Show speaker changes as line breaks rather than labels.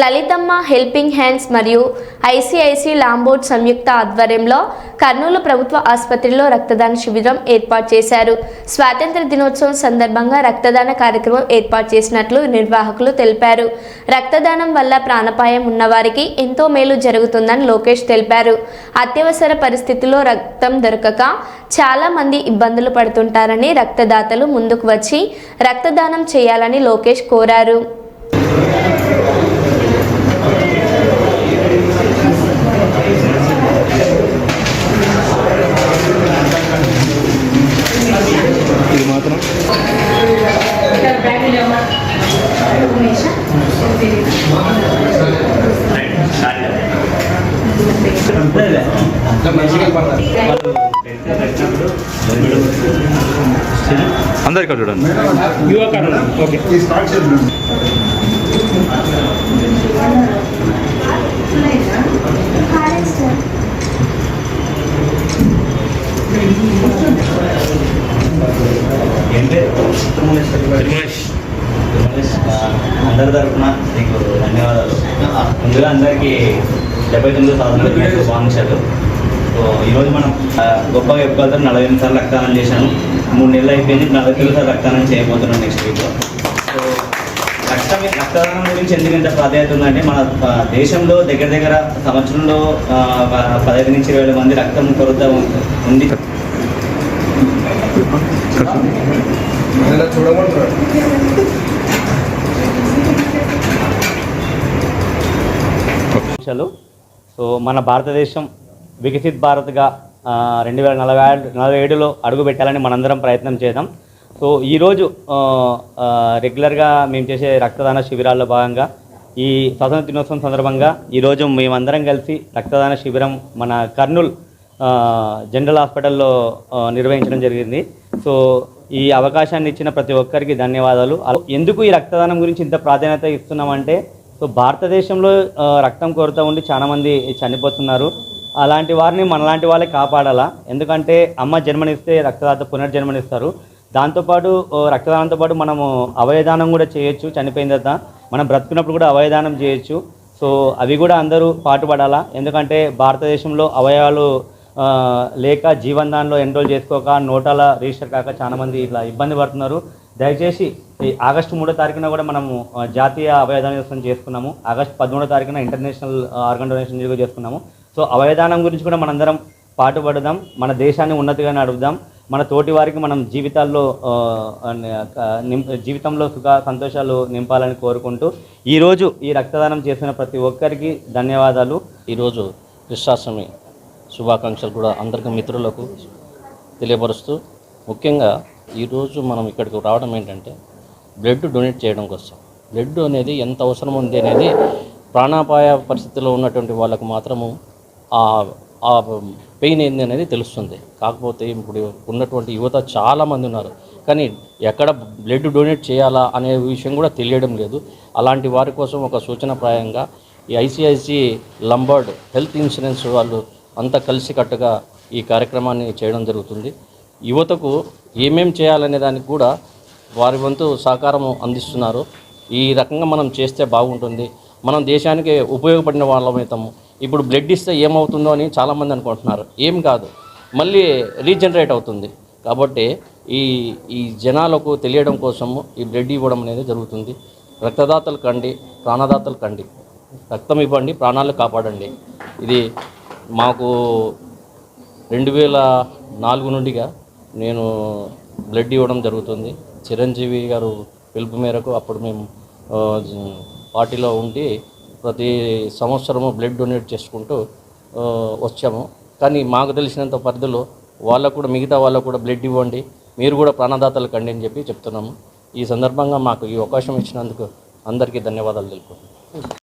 Lalithamma helping hands మరియు ICICI Lombard సంయుక్త ఆధ్వర్యంలో కర్నూలు ప్రభుత్వ ఆసుపత్రిలో రక్తదాన శిబిరం ఏర్పాటు చేశారు. స్వాతంత్ర దినోత్సవం సందర్భంగా రక్తదాన కార్యక్రమం ఏర్పాటు చేసినట్లు నిర్వాహకులు తెలిపారు. రక్తదానం వల్ల ప్రాణపాయం ఉన్నవారికి ఎంతో మేలు జరుగుతుందని లోకేష్ తెలిపారు. అత్యవసర పరిస్థితుల్లో రక్తం దొరకక చాలా మంది ఇబ్బందులు పడుతుంటారని రక్తదాతలు ముందుకు వచ్చి రక్తదానం చేయాలని లోకేష్ కోరారు.
అందరు ఇక్కడ చూడండి.
ఓకే
తిరుమలేష్, అందరి తరఫున నీకు ధన్యవాదాలు. ముందుగా అందరికీ డెబ్బై తొమ్మిది దిన శుభాకాంక్షలు సో ఈరోజు మనం గొప్పగా చెప్పుకోవాలి నలభై ఎనిమిది సార్లు రక్తదానం చేశాను. మూడు నెలలు అయిపోయింది నలభై తొమ్మిది సార్లు రక్తదానం చేయబోతున్నాను నెక్స్ట్ వీక్లో సో రక్తం రక్తదానం గురించి ఎందుకు ఇంత ప్రాధాన్యత ఉందంటే మన దేశంలో దగ్గర దగ్గర సంవత్సరంలో పదహైదు నుంచి ఇరవై వేల మంది రక్తం కొరత ఉంది.
చూడమంటారు
సో మన భారతదేశం వికసిత్ భారత్గా రెండు వేల నలభై నలభై ఏడులో అడుగు పెట్టాలని మనందరం ప్రయత్నం చేద్దాం. సో ఈరోజు రెగ్యులర్గా మేము చేసే రక్తదాన శిబిరాల్లో భాగంగా ఈ స్వాతంత్ర దినోత్సవం సందర్భంగా ఈరోజు మేమందరం కలిసి రక్తదాన శిబిరం మన కర్నూల్ జనరల్ హాస్పిటల్లో నిర్వహించడం జరిగింది. సో ఈ అవకాశాన్ని ఇచ్చిన ప్రతి ఒక్కరికి ధన్యవాదాలు. ఎందుకు ఈ రక్తదానం గురించి ఇంత ప్రాధాన్యత ఇస్తున్నామంటే సో భారతదేశంలో రక్తం కొరత ఉండి చాలామంది చనిపోతున్నారు. అలాంటి వారిని మనలాంటి వాళ్ళే కాపాడాలా? ఎందుకంటే అమ్మ జన్మనిస్తే రక్తదాత పునర్జన్మనిస్తారు. దాంతోపాటు రక్తదానంతో పాటు మనము అవయదానం కూడా చేయొచ్చు చనిపోయిన తర్వాత మనం బ్రతుకున్నప్పుడు కూడా అవయదానం చేయొచ్చు. సో అవి కూడా అందరూ పాటుపడాలా? ఎందుకంటే భారతదేశంలో అవయవాలు లేక జీవన్ దానిలో ఎన్రోల్ చేసుకోక నోటాల రిజిస్టర్ కాక చాలామంది ఇట్లా ఇబ్బంది పడుతున్నారు. దయచేసి ఈ ఆగస్టు మూడో తారీఖున కూడా మనము జాతీయ అవయదాన దినోత్సవం చేసుకున్నాము. ఆగస్టు పదమూడో తారీఖున ఇంటర్నేషనల్ ఆర్గన్ డొనేషన్ కూడా చేసుకున్నాము. సో అవయదానం గురించి కూడా మనందరం పాటుపడదాం. మన దేశాన్ని ఉన్నతిగా నడుపుదాం మన తోటి వారికి మనం జీవితాల్లో జీవితంలో సుఖ సంతోషాలు నింపాలని కోరుకుంటూ ఈరోజు ఈ రక్తదానం చేసిన ప్రతి ఒక్కరికి ధన్యవాదాలు.
ఈరోజు కృష్ణాష్టమి. శుభాకాంక్షలు కూడా అందరికీ మిత్రులకు తెలియపరుస్తూ ముఖ్యంగా ఈరోజు మనం ఇక్కడికి రావడం ఏంటంటే బ్లడ్ డొనేట్ చేయడం కోసం. బ్లడ్ అనేది ఎంత అవసరం ఉంది అనేది ప్రాణాపాయ పరిస్థితిలో ఉన్నటువంటి వాళ్ళకు మాత్రము ఆ పెయిన్ ఏంది అనేది తెలుస్తుంది. కాకపోతే ఇప్పుడు ఉన్నటువంటి యువత చాలామంది ఉన్నారు. కానీ ఎక్కడ బ్లడ్ డొనేట్ చేయాలా అనే విషయం కూడా తెలియడం లేదు. అలాంటి వారి కోసం ఒక సూచనప్రాయంగా ఈ ఐసిఐసి లంబర్డ్ హెల్త్ ఇన్సూరెన్స్ వాళ్ళు అంత కలిసికట్టుగా ఈ కార్యక్రమాన్ని చేయడం జరుగుతుంది. యువతకు ఏమేం చేయాలనే దానికి కూడా వారి వంతు సహకారం అందిస్తున్నారు. ఈ రకంగా మనం చేస్తే బాగుంటుంది. మనం దేశానికి ఉపయోగపడిన వాళ్ళమవుతాము ఇప్పుడు బ్లడ్ ఇస్తే ఏమవుతుందో అని చాలామంది అనుకుంటున్నారు. ఏం కాదు. మళ్ళీ రీజనరేట్ అవుతుంది. కాబట్టి ఈ ఈ జనాలకు తెలియడం కోసము ఈ బ్లడ్ ఇవ్వడం అనేది జరుగుతుంది. రక్తదాతలు కండి ప్రాణదాతలు కండి. రక్తం ఇవ్వండి ప్రాణాలు కాపాడండి. ఇది మాకు రెండు వేల నాలుగు నుండిగా నేను బ్లడ్ ఇవ్వడం జరుగుతుంది. చిరంజీవి గారు పిలుపు మేరకు అప్పుడు మేము పార్టీలో ఉండి ప్రతి సంవత్సరము బ్లడ్ డొనేట్ చేసుకుంటూ వచ్చాము. కానీ మాకు తెలిసినంత పరిధిలో వాళ్ళకు కూడా మిగతా వాళ్ళకు కూడా బ్లడ్ ఇవ్వండి మీరు కూడా ప్రాణదాతలు కండి అని చెప్పి చెప్తున్నాము. ఈ సందర్భంగా మాకు ఈ అవకాశం ఇచ్చినందుకు అందరికీ ధన్యవాదాలు తెలుపుకుంటున్నాను